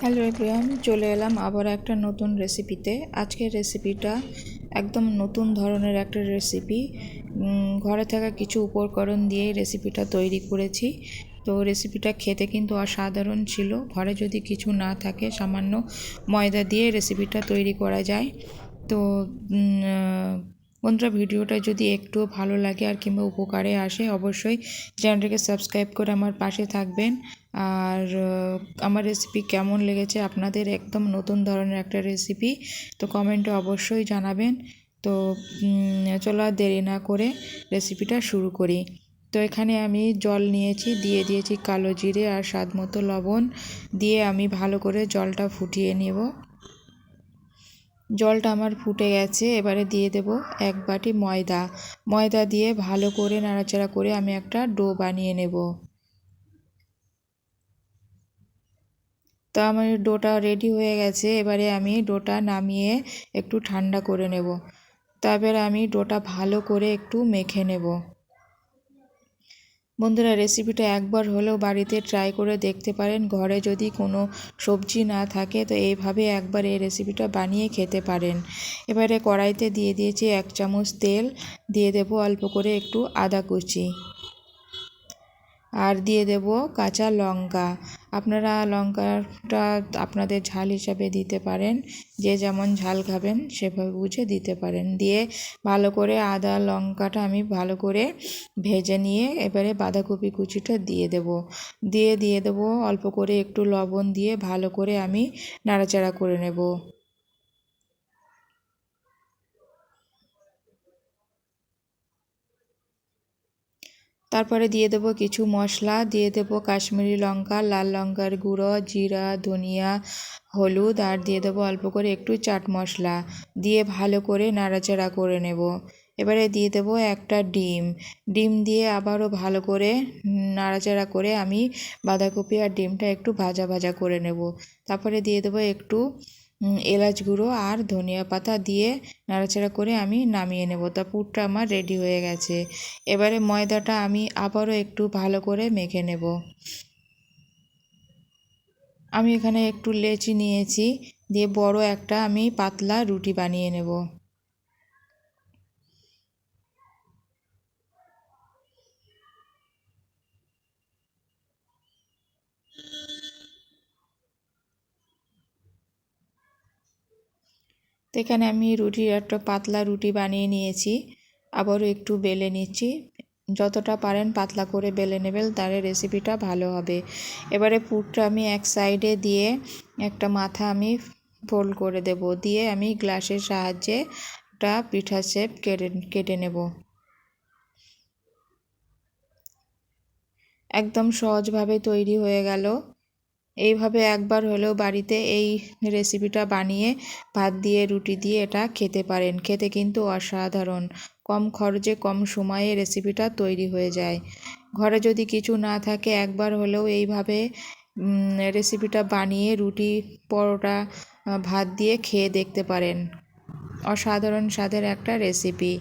Hello everyone, চলে এলাম আবার একটা নতুন রেসিপিতে আজকের রেসিপিটা একদম নতুন ধরনের একটা রেসিপি ঘরে থাকা কিছু উপকরণ দিয়ে রেসিপিটা তৈরি করেছি। তো রেসিপিটা খেতে কিন্তু অসাধারণ ছিল। ঘরে যদি কিছু না থাকে, সামান্য ময়দা দিয়ে রেসিপিটা তৈরি করা যায়। তো বন্ধুরা ভিডিওটা যদি একটু ভালো লাগে আর কিংবা উপকারে আসে, অবশ্যই চ্যানেলটাকে সাবস্ক্রাইব করে আমার পাশে থাকবেন। আর আমার রেসিপি কেমন লেগেছে আপনাদের একদম নতুন ধরনের একটা রেসিপি তো কমেন্টে অবশ্যই জানাবেন। তো চলো আর দেরি না করে রেসিপিটা শুরু করি। তো এখানে আমি জল নিয়েছি, দিয়ে দিয়েছি কালো জিরে আর স্বাদ মতো লবণ, দিয়ে আমি ভালো করে জলটা ফুটিয়ে নেব। জলটা আমার ফুটে গেছে, এবারে দিয়ে দেব এক বাটি ময়দা। ময়দা দিয়ে ভালো করে নাড়াচাড়া করে আমি একটা ডো বানিয়ে নেব। তো আমার ডোটা রেডি হয়ে গেছে, এবারে আমি ডোটা নামিয়ে একটু ঠান্ডা করে নেব। তারপরে আমি ডোটা ভালো করে একটু মেখে নেব। বন্ধুরা রেসিপিটা একবার হলেও বাড়িতে ট্রাই করে দেখতে পারেন। ঘরে যদি কোনো সবজি না থাকে, তো এইভাবে একবার এই রেসিপিটা বানিয়ে খেতে পারেন। এবারে কড়াইতে দিয়ে দিয়েছি এক চামচ তেল। দিয়ে দেব অল্প করে একটু আদা কুচি। আর দিয়ে দেব কাঁচা লঙ্কা। আপনারা লঙ্কাটা আপনাদের ঝাল হিসাবে দিতে পারেন। যে যেমন ঝাল খাবেন সেভাবে বুঝে দিতে পারেন। দিয়ে ভালো করে আদা লঙ্কাটা আমি ভালো করে ভেজে নিয়ে এবারে বাঁধাকপি কুচিটা দিয়ে দেব। দিয়ে দিয়ে দেবো অল্প করে একটু লবণ দিয়ে ভালো করে আমি নাড়াচাড়া করে নেব। তারপরে দিয়ে দেবো কিছু মশলা, দিয়ে দেবো কাশ্মীরি লঙ্কা, লাল লঙ্কার গুঁড়ো, জিরা, ধনিয়া, হলুদ, আর দিয়ে দেবো অল্প করে একটু চাট মশলা। দিয়ে ভালো করে নাড়াচাড়া করে নেব। এবারে দিয়ে দেবো একটা ডিম। ডিম দিয়ে আবারও ভালো করে নাড়াচাড়া করে আমি বাঁধাকপি আর ডিমটা একটু ভাজা ভাজা করে নেব। তারপরে দিয়ে দেবো একটু এলাচ গুঁড়ো আর ধনিয়া পাতা দিয়ে নাড়াচাড়া করে আমি নামিয়ে নেব। তা পুরটা আমার রেডি হয়ে গেছে। এবারে ময়দাটা আমি আবারও একটু ভালো করে মেখে নেব। আমি এখানে একটু লেচি নিয়েছি। দিয়ে বড় একটা আমি পাতলা রুটি বানিয়ে নেব। তো এখানে আমি রুটি একটা পাতলা রুটি বানিয়ে নিয়েছি। আবারও একটু বেলে নিচ্ছি। যতটা পারেন পাতলা করে বেলে নেবেন, তাহলে রেসিপিটা ভালো হবে। এবারে পুরটা আমি এক সাইডে দিয়ে একটা মাথা আমি ফোল্ড করে দেব। দিয়ে আমি গ্লাসের সাহায্যে একটা পিঠা শেপ কেটে কেটে নেব। একদম সহজভাবে তৈরি হয়ে গেল। এইভাবে একবার হলেও বাড়িতে এই রেসিপিটা বানিয়ে ভাত দিয়ে, রুটি দিয়ে এটা খেতে পারেন। খেতে কিন্তু অসাধারণ। কম খরচে, কম সময়ে রেসিপিটা তৈরি হয়ে যায়। ঘরে যদি কিছু না থাকে, একবার হলেও এইভাবে রেসিপিটা বানিয়ে রুটি, পরোটা ভাত দিয়ে খেয়ে দেখতে পারেন। অসাধারণ স্বাদের একটা রেসিপি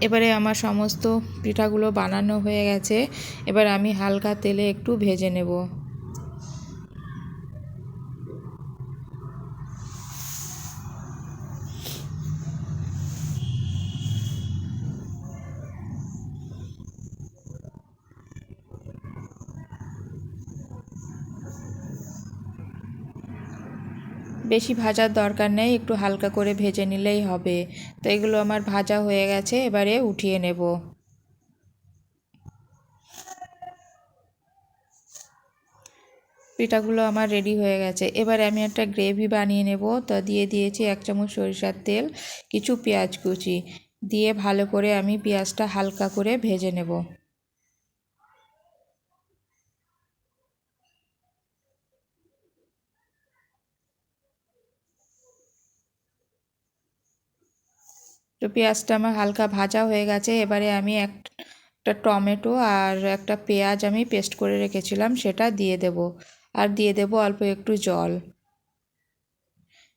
এবারে আমার সমস্ত পিঠাগুলো বানানো হয়ে গেছে। এবার আমি হালকা তেলে একটু ভেজে নেব। বেশি ভাজার দরকার নেই, একটু হালকা করে ভেজে নিলেই হবে। তো এগুলো আমার ভাজা হয়ে গেছে, এবারে উঠিয়ে নেব। পিঠাগুলো আমার রেডি হয়ে গেছে। এবারে আমি একটা গ্রেভি বানিয়ে নেব। তো দিয়ে দিয়েছি এক চামচ সরিষার তেল, কিছু পেঁয়াজ কুচি। দিয়ে ভালো করে আমি পেঁয়াজটা হালকা করে ভেজে নেব। তো পেঁয়াজটা আমার হালকা ভাজা হয়ে গেছে। এবারে আমি একটা টমেটো আর একটা পেঁয়াজ আমি পেস্ট করে রেখেছিলাম, সেটা দিয়ে দেব। আর দিয়ে দেব অল্প একটু জল।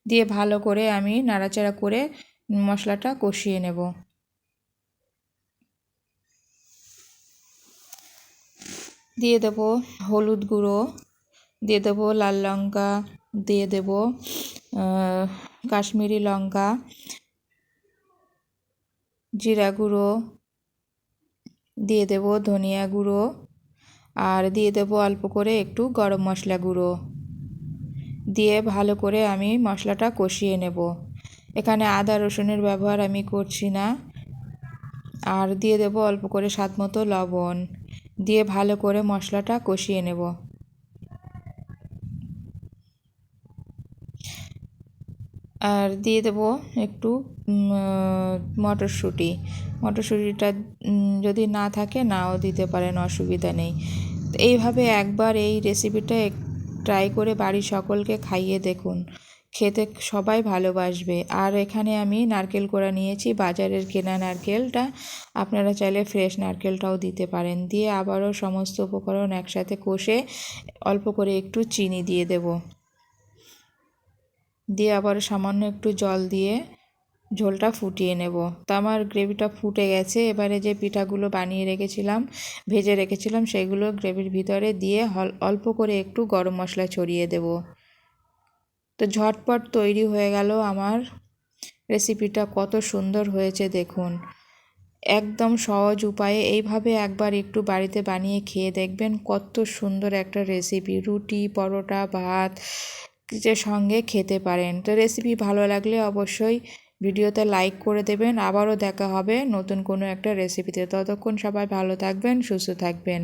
দিয়ে ভালো করে আমি নাড়াচাড়া করে মশলাটা কষিয়ে নেব। দিয়ে দেব হলুদ গুঁড়ো, দিয়ে দেবো লাল লঙ্কা, দিয়ে দেবো কাশ্মীরি লঙ্কা জিরা গুঁড়ো দিয়ে দেবো ধনিয়া গুঁড়ো আর দিয়ে দেবো অল্প করে একটু গরম মশলা গুঁড়ো। দিয়ে ভালো করে আমি মশলাটা কষিয়ে নেব। এখানে আদা রসুনের ব্যবহার আমি করছি না। আর দিয়ে দেব অল্প করে স্বাদ মতো লবণ। দিয়ে ভালো করে মশলাটা কষিয়ে নেব। আর দিয়ে দেব একটু মটরশুঁটি। মটরশুঁটিটা যদি না থাকে নাও দিতে পারেন, অসুবিধা নেই। এইভাবে একবার এই রেসিপিটা ট্রাই করে বাড়ির সকলকে খাইয়ে দেখুন। খেতে সবাই ভালোবাসবে। আর এখানে আমি নারকেল কোড়া নিয়েছি, বাজারের কেনা নারকেলটা। আপনারা চাইলে ফ্রেশ নারকেলটাও দিতে পারেন। দিয়ে আবারও সমস্ত উপকরণ একসাথে কষে অল্প করে একটু চিনি দিয়ে দেবো। দিয়ে আবার সামান্য একটু জল দিয়ে ঝোলটা ফুটিয়ে নেব। তো আমার গ্রেভিটা ফুটে গেছে। এবারে যে পিঠাগুলো বানিয়ে রেখেছিলাম, ভেজে রেখেছিলাম, সেগুলো গ্রেভির ভিতরে দিয়ে অল্প করে একটু গরম মশলা ছড়িয়ে দেব। তো ঝটপট তৈরি হয়ে গেল আমার রেসিপিটা। কত সুন্দর হয়েছে দেখুন। একদম সহজ উপায়ে এইভাবে একবার একটু বাড়িতে বানিয়ে খেয়ে দেখবেন কত সুন্দর একটা রেসিপি। রুটি, পরোটা, ভাত সঙ্গে খেতে পারেন। তো রেসিপি ভালো লাগলে অবশ্যই ভিডিওতে লাইক করে দেবেন। আবারও দেখা হবে নতুন কোনো একটা রেসিপিতে ততক্ষণ সবাই ভালো থাকবেন, সুস্থ থাকবেন।